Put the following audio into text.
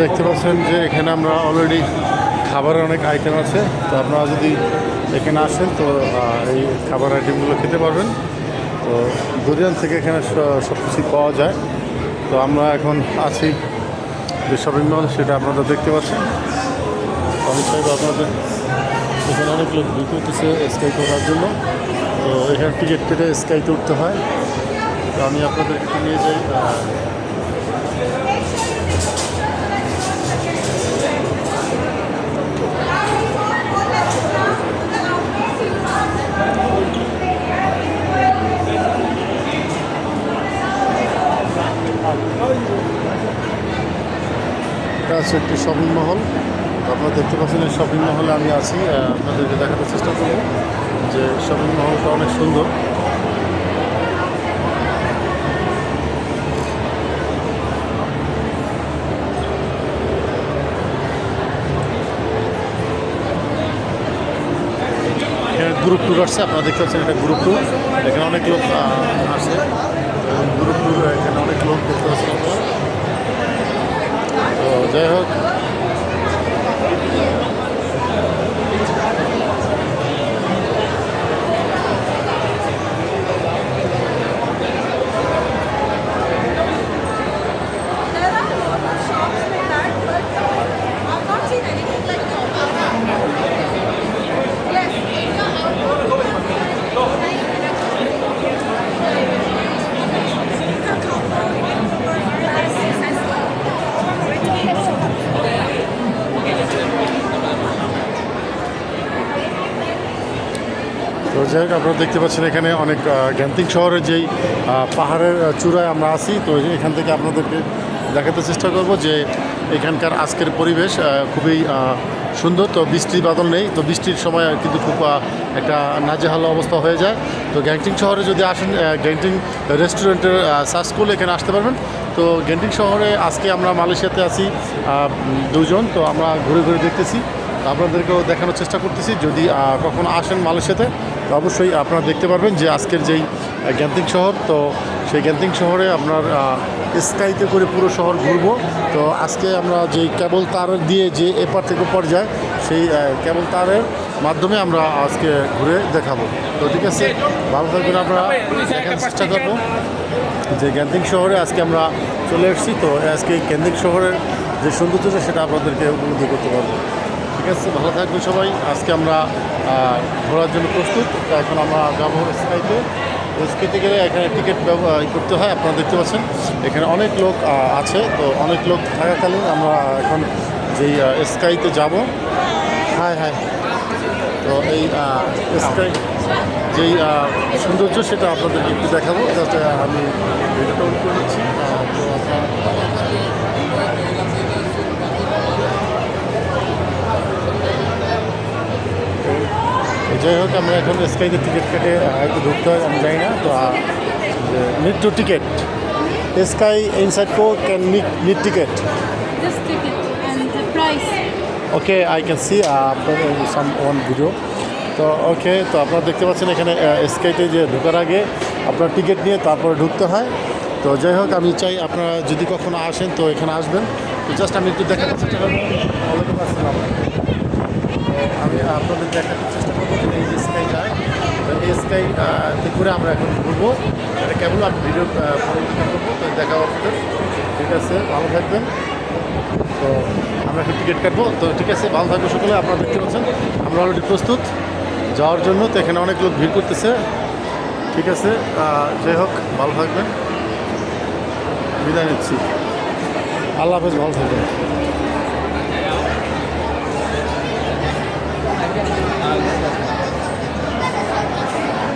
দেখতে পাচ্ছেন যে এখানে আমরা অলরেডি খাবারের অনেক আইটেম আছে। তো আপনারা যদি এখানে আসেন, তো এই খাবার আইটেমগুলো খেতে পারবেন। তো দরিয়ান থেকে এখানে সব কিছু পাওয়া যায়। তো আমরা এখন আছি যে শপিং মল সেটা আপনারা দেখতে পাচ্ছেন। আমি চাইব আপনাদের এখানে অনেক লোক ভিড় করতেছে স্কাইতে ওঠার জন্য। তো এখানে টিকিট কেটে স্কাইতে উঠতে হয়। তো আমি আপনাদের একটু নিয়ে যাই এটা হচ্ছে একটি শপিং মহল। আপনারা দেখতে পাচ্ছেন এই শপিং মহলে আমি আছি। আপনাদেরকে দেখাতে চেষ্টা করব যে শপিং মহলটা অনেক সুন্দর। গ্রুপ ট্যুর আসছে। আপনারা দেখতে পাচ্ছেন এটা গ্রুপ ট্যুর এখানে অনেক লোক আসে। গ্রুপ ট্যুর এখানে অনেক লোক দেখতে পাচ্ছেন আপনারা। যাই হোক যাই হোক আপনারা দেখতে পাচ্ছেন এখানে অনেক আহ, গ্যান্তিং শহরের যেই পাহাড়ের চূড়ায় আমরা আসি তো এখান থেকে আপনাদেরকে দেখাতে চেষ্টা করব যে এখানকার আজকের পরিবেশ খুবই সুন্দর। তো বৃষ্টি বাদল নেই তো বৃষ্টির সময় কিন্তু খুব একটা নাজেহাল অবস্থা হয়ে যায়। তো গ্যাংটিং শহরে যদি আসেন গ্যাংটিং রেস্টুরেন্টের সার্চ করলে এখানে আসতে পারবেন। তো গ্যাংটিং শহরে আজকে আমরা মালয়েশিয়াতে আছি দুজন তো আমরা ঘুরে ঘুরে দেখতেছি। আপনাদেরকেও দেখানোর চেষ্টা করতেছি। যদি কখনো আসেন মালয়েশিয়াতে, তো অবশ্যই আপনারা দেখতে পারবেন যে আজকের যেই গ্যান্তিং শহর, তো সেই গ্যান্তিং শহরে আপনার স্কাইতে করে পুরো শহর ঘুরবো। তো আজকে আমরা যেই কেবল তার দিয়ে যে এপার থেকে ওপার যায়, সেই কেবল তারের মাধ্যমে আমরা আজকে ঘুরে দেখাবো। তো ঠিক আছে, ভালো থাকবেন আমরা দেখার চেষ্টা করব। যে গ্যান্তিং শহরে আজকে আমরা চলে এসেছি, তো আজকে গ্যান্তিং শহরের যে সৌন্দর্যটা, সেটা আপনাদেরকে উপলব্ধি করতে পারব। ঠিক আছে, ভালো থাকবেন সবাই। আজকে আমরা ঘোরার জন্য প্রস্তুত। এখন আমরা যাব স্কাইতে। স্কাইতে গেলে এখানে টিকিট করতে হয়, আপনারা দেখতে পাচ্ছেন। এখানে অনেক লোক আছে। তো অনেক লোক থাকাকালীন আমরা এখন যেই স্কাইতে যাব। হ্যাঁ হ্যাঁ। তো এই স্কাই যেই সৌন্দর্য, সেটা আপনাদেরকে একটু দেখাবো। যাতে আমি ভিডিওটা করে তো আপনার যাই হোক আমরা এখন স্কাইতে টিকিট কেটে হয়তো ঢুকতে হয় আমি জানি না তো need to ticket. Sky inside co can need need ticket. Okay I can see some one video তো ওকে তো আপনারা দেখতে পাচ্ছেন এখানে স্কাইতে যে ঢোকার আগে আপনার টিকিট নিয়ে তারপরে ঢুকতে হয়। তো যাই হোক আমি চাই আপনারা যদি কখনো আসেন তো এখানে আসবেন। তো জাস্ট আমি একটু দেখাতে চেষ্টা করব। আমি আপনাদের দেখাতে চেষ্টা করব। এসকাই ঘুরে আমরা এখন ঘুরবো। এটা কেবল আমি ভিডিও পরিবর্তন করব, তো দেখা হচ্ছে ঠিক আছে, ভালো থাকবেন। তো আমরা একটু টিকিট কাটবো। তো ঠিক আছে, ভালো থাকবে সকলে। আপনারা দেখতে পাচ্ছেন, আমরা অলরেডি প্রস্তুত যাওয়ার জন্য। তো এখানে অনেক লোক ভিড় করতেছে। ঠিক আছে যাই হোক, ভালো থাকবেন। বিদায় নিচ্ছি। আল্লাহ হাফেজ, ভালো থাকবেন।